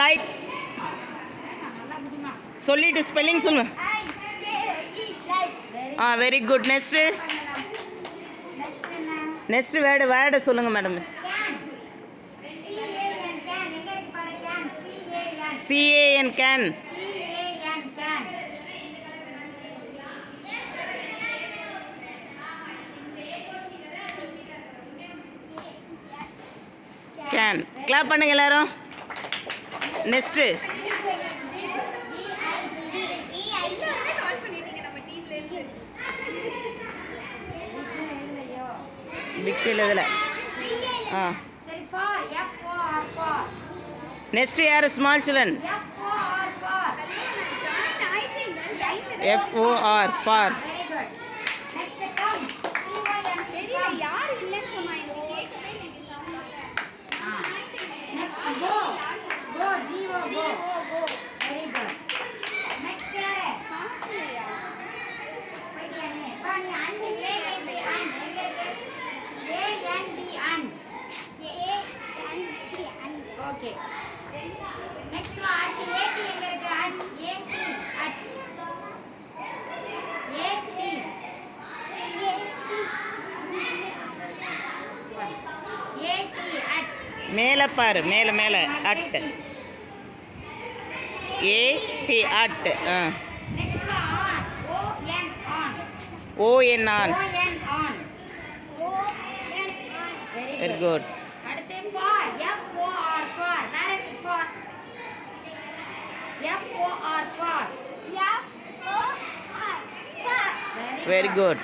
Like சொல்லிட்டு spelling சொல்லு. ஆ very good next next word word சொல்லுங்கள் madam miss C A N can can clap பண்ணுங்க எல்லாரும். Next big இதில் ஆ. நெக்ஸ்ட் யார்? Small children F O R for okay next வா A T எங்க இருக்கு அண்ட் ஏடி அட் ஏடி ஏடி பாரு மேல மேல. At A T at ah next வா on O N on O N on O N on very very good good அடுத்து for F O R for where is it for F O R for very good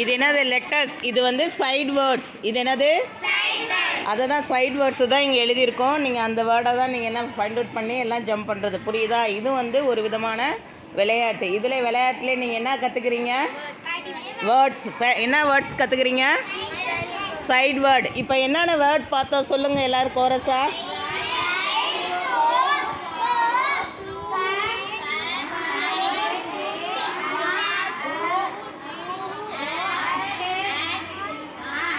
இது என்னது letters இது வந்து side words இது என்னது? அதை தான் side words தான் இங்கே எழுதியிருக்கோம். நீங்கள் அந்த வேர்டை தான் நீங்கள் என்ன ஃபைண்ட் அவுட் பண்ணி எல்லாம் ஜம்ப் பண்ணுறது புரியுதா? இது வந்து ஒரு விதமான விளையாட்டு. இதில் விளையாட்டுல நீங்கள் என்ன கற்றுக்குறீங்க வேர்ட்ஸ் என்ன வேர்ட்ஸ் கற்றுக்குறீங்க சைடு வேர்டு இப்போ என்னென்ன வேர்ட் பார்த்தோம் சொல்லுங்கள் எல்லோரும் கோரஸா யாராச்சும் ஒருத்தர் சொல்லுங்கள் நீ சொல்லுமா சொல்லுமா நீ சொல்லு நான் இங்க பா காட்டுறேன் அப்படியே பார்த்து யார் படிப்பா நீ படிப்பியா அப்படியே பார்த்து சொல்லு Come, go, and have,